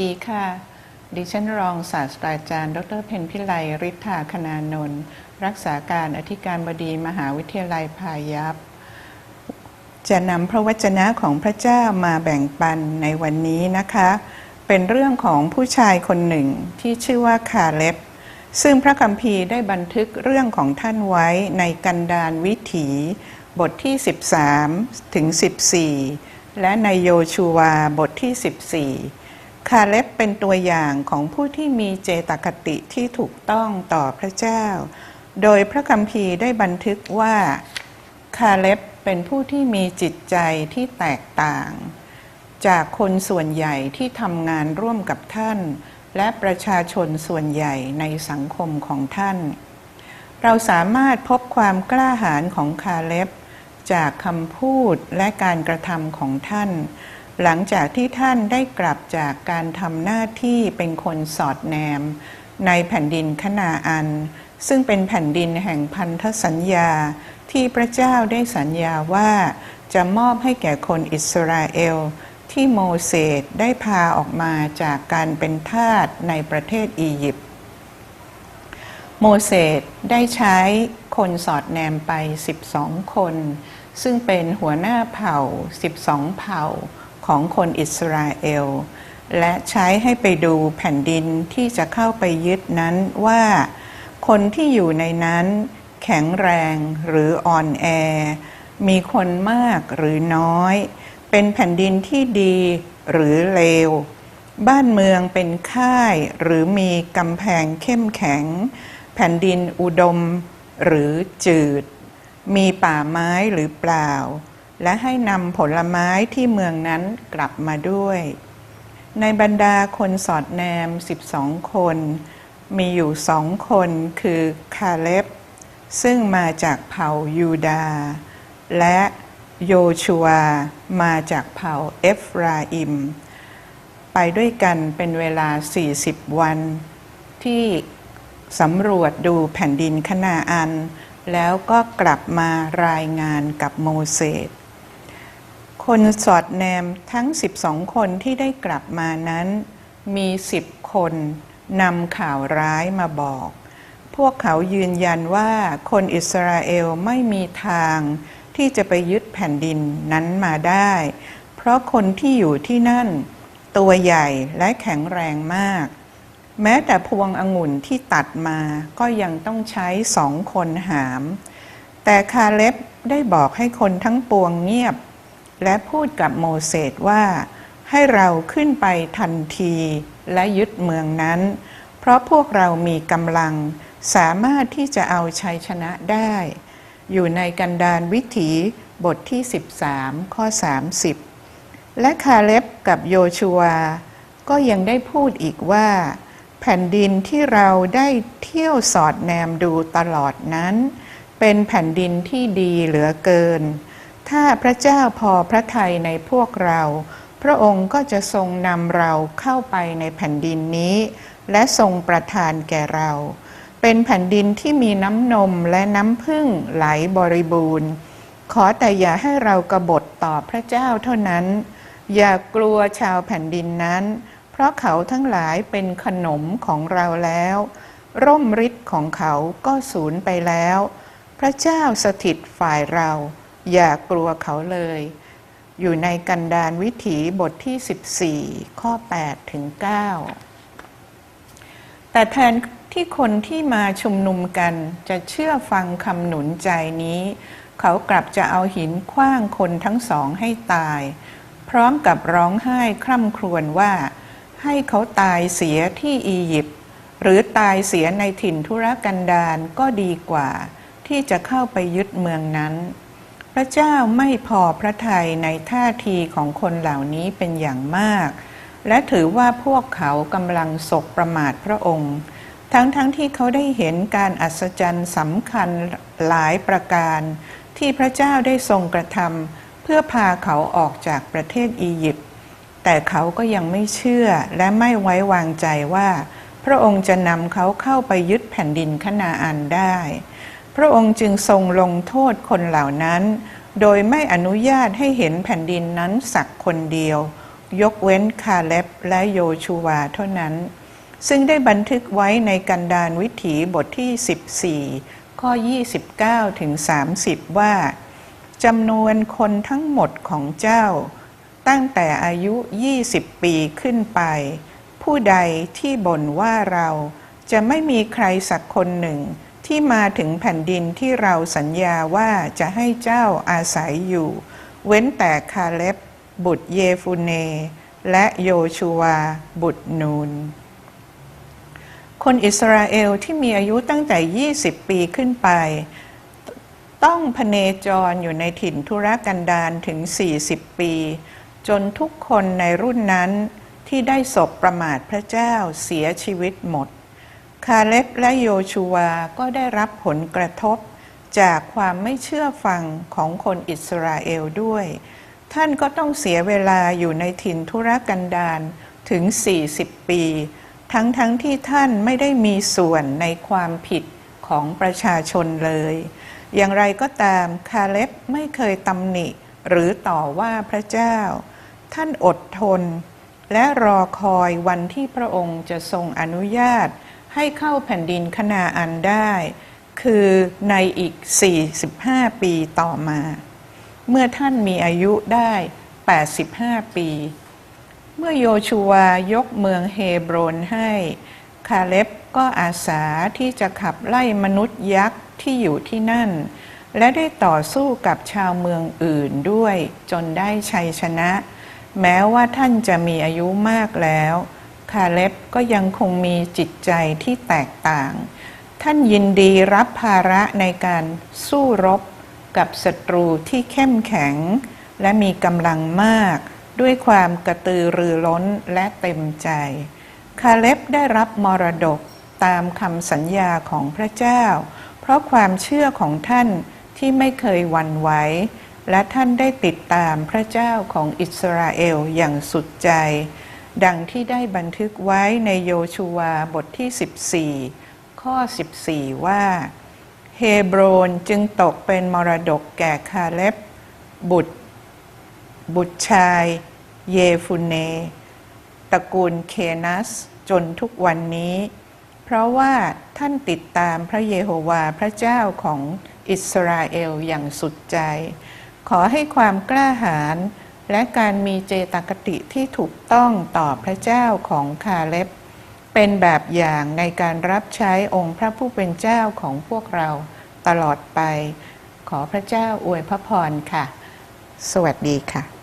ดีค่ะ ดิฉันรองศาสตราจารย์ ดรเพนพิไลฤทธาคณานนท์รักษาการอธิการบดีมหาวิทยาลัยพายัพจะนำพระวจนะของพระเจ้ามาแบ่งปันในวันนี้นะคะ เป็นเรื่องของผู้ชายคนหนึ่งที่ชื่อว่าคาเล็บ ซึ่งพระคัมภีร์ได้บันทึกเรื่องของท่านไว้ในกันดารวิถีบทที่ 13 ถึง 14 และในโยชูวาบทที่ 14 คาเล็บเป็นตัวอย่างของผู้ที่มีเจตคติที่ถูกต้องต่อพระเจ้า โดยพระคัมภีร์ได้บันทึกว่า คาเล็บเป็นผู้ที่มีจิตใจที่แตกต่าง จากคนส่วนใหญ่ที่ทำงานร่วมกับท่าน และประชาชนส่วนใหญ่ในสังคมของท่าน เราสามารถพบความกล้าหาญของคาเล็บ จากคำพูดและการกระทำของท่าน หลังจากที่ท่านได้กลับจากการทำหน้าที่เป็นคนสอดแนม ในแผ่นดินคณาอัน ซึ่งเป็นแผ่นดินแห่งพันธสัญญาที่พระเจ้าได้สัญญาว่าจะมอบให้แก่คนอิสราเอล ที่โมเสสได้พาออกมาจากการเป็นทาสในประเทศอียิปต์โมเสสได้ใช้คนสอดแนมไป 12 คน ซึ่งเป็นหัวหน้าเผ่า 12 เผ่า ของคนอิสราเอล และใช้ให้ไปดูแผ่นดินที่จะเข้าไปยึดนั้นว่า คนที่อยู่ในนั้น แข็งแรงหรืออ่อนแอ มีคนมากหรือน้อย เป็นแผ่นดินที่ดีหรือเลว บ้านเมืองเป็นค่ายหรือมีกำแพงเข้มแข็ง แผ่นดินอุดมหรือจืด มีป่าไม้หรือเปล่า และให้นำผลไม้ที่เมืองนั้นกลับมาด้วย ในบรรดาคนสอดแนม 12 คน มีอยู่สองคนคือคาเล็บซึ่งมาจากเผ่ายูดา และโยชัวมาจากเผ่าเอฟราอิม ไปด้วยกันเป็นเวลา 40 วัน ที่สำรวจดูแผ่นดินคณาอัน แล้วก็กลับมารายงานกับโมเสส คนสอดแนมทั้ง 12 คนที่ได้กลับมานั้น มี 10 คนนำข่าวร้ายมาบอก พวกเขายืนยันว่าคนอิสราเอลไม่มีทางที่จะไปยึดแผ่นดินนั้นมาได้ เพราะคนที่อยู่ที่นั่น ตัวใหญ่และแข็งแรงมาก แม้แต่พวงองุ่นที่ตัดมาก็ยังต้องใช้สองคนหาม แต่คาเล็บได้บอกให้คนทั้งปวงเงียบ และพูดกับโมเสสว่า ให้เราขึ้นไปทันทีและยึดเมืองนั้น เพราะพวกเรามีกำลังสามารถที่จะเอาชัยชนะได้ อยู่ในกันดารวิถีบทที่ 13 ข้อ 30 และคาเล็บกับโยชัว ก็ยังได้พูดอีกว่า แผ่นดินที่เราได้เที่ยวสอดแนมดูตลอดนั้น เป็นแผ่นดินที่ดีเหลือเกิน ถ้าพระเจ้าพอพระทัยในพวกเรา พระองค์ก็จะทรงนำเราเข้าไปในแผ่นดินนี้ และทรงประทานแก่เรา เป็นแผ่นดินที่มีน้ำนมและน้ำพึ่งไหลบริบูรณ์ ขอแต่อย่าให้เรากระบฏต่อพระเจ้าเท่านั้น อย่ากลัวชาวแผ่นดินนั้น เพราะเขาทั้งหลายเป็นขนมของเราแล้ว ร่มฤทธิ์ของเขาก็สูญไปแล้ว พระเจ้าสถิตฝ่ายเรา อย่ากลัวเขาเลย อยู่ในกันดารวิถีบทที่ 14 ข้อ 8 ถึง 9 แต่แทนที่คนที่มาชุมนุมกันจะเชื่อฟังคำหนุนใจนี้ เขากลับจะเอาหินคว้างคนทั้งสองให้ตาย พร้อมกับร้องไห้คร่ำครวญว่า ให้เขาตายเสียที่อียิปต์หรือตายเสียในถิ่นธุรกันดารก็ดีกว่า ที่จะเข้าไปยึดเมืองนั้น พระเจ้าไม่พอพระทัยในท่าทีของคนเหล่านี้เป็นอย่างมาก และถือว่าพวกเขากำลังศกประมาทพระองค์ ทั้งๆทที่เขาได้เห็นการอัศจรรย์สำคัญหลายประการ ที่พระเจ้าได้ทรงกระทำเพื่อพาเขาออกจากประเทศอียิปต์แต่เขาก็ยังไม่เชื่อและไม่ไว้วางใจว่า พระองค์จะนำเขาเข้าไปยึดแผ่นดินคณาอันได้ พระองค์จึงทรงลงโทษคนเหล่านั้น โดยไม่อนุญาตให้เห็นแผ่นดินนั้นสักคนเดียว ยกเว้นคาเล็บและโยชูวาเท่านั้น ซึ่งได้บันทึกไว้ในกันดารวิถีบทที่ 14 ข้อ 29 ถึง 30 ว่าจำนวนคนทั้งหมดของเจ้า ตั้งแต่อายุ 20 ปีขึ้นไป ผู้ใดที่บ่นว่าเราจะไม่มีใครสักคนหนึ่ง ที่มาถึงแผ่นดินที่เราสัญญาว่าจะให้เจ้าอาศัยอยู่ เว้นแต่คาเล็บ บุตรเยฟูเน และโยชูวาบุตรนูน คนอิสราเอลที่มีอายุตั้งแต่ 20 ปีขึ้นไป ต้องพเนจรอยู่ในถิ่นธุรกันดารถึง 40 ปี จนทุกคนในรุ่นนั้นที่ได้ศพประมาทพระเจ้าเสียชีวิตหมด คาเล็บและโยชูวาก็ได้รับผลกระทบจากความไม่เชื่อฟังของคนอิสราเอลด้วย ท่านก็ต้องเสียเวลาอยู่ในถิ่นธุรกันดารถึง 40 ปี ทั้งๆทที่ท่านไม่ได้มีส่วนในความผิดของประชาชนเลย อย่างไรก็ตามคาเล็บไม่เคยตำหนิหรือต่อว่าพระเจ้า ท่านอดทน และรอคอยวันที่พระองค์จะทรงอนุญาต ให้เข้าแผ่นดินคณาอันได้ คือในอีก 45 ปีต่อมา เมื่อท่านมีอายุได้ 85 ปี เมื่อโยชูวายกเมืองเฮบรนให้ คาเล็บก็อาสาที่จะขับไล่มนุษย์ยักษ์ที่อยู่ที่นั่น และได้ต่อสู้กับชาวเมืองอื่นด้วย จนได้ชัยชนะ แม้ว่าท่านจะมีอายุมากแล้ว คาเล็บก็ยังคงมีจิตใจที่แตกต่าง ท่านยินดีรับภาระในการสู้รบกับศัตรูที่เข้มแข็ง และมีกำลังมาก ด้วยความกระตือรือร้นและเต็มใจ คาเล็บได้รับมรดกตามคำสัญญาของพระเจ้า เพราะความเชื่อของท่านที่ไม่เคยวันไหวและท่านได้ติดตามพระเจ้าของอิสราเอลอย่างสุดใจ ดังที่ได้บันทึกไว้ในโยชูวาบทที่ 14 ข้อ 14 ว่า เฮโบรนจึงตกเป็นมรดกแก่คาเล็บบุตร บุตรชาย เยฟุเน ตระกูลเคนัสจนทุกวันนี้ เพราะว่าท่านติดตามพระเยโฮวาห์พระเจ้าของอิสราเอลอย่างสุดใจ ขอให้ความกล้าหาญ และการมีเจตคติที่ถูกต้องต่อพระเจ้าของคาเล็บ เป็นแบบอย่างในการรับใช้องค์พระผู้เป็นเจ้าของพวกเราตลอดไป ขอพระเจ้าอวยพระพรค่ะ สวัสดีค่ะ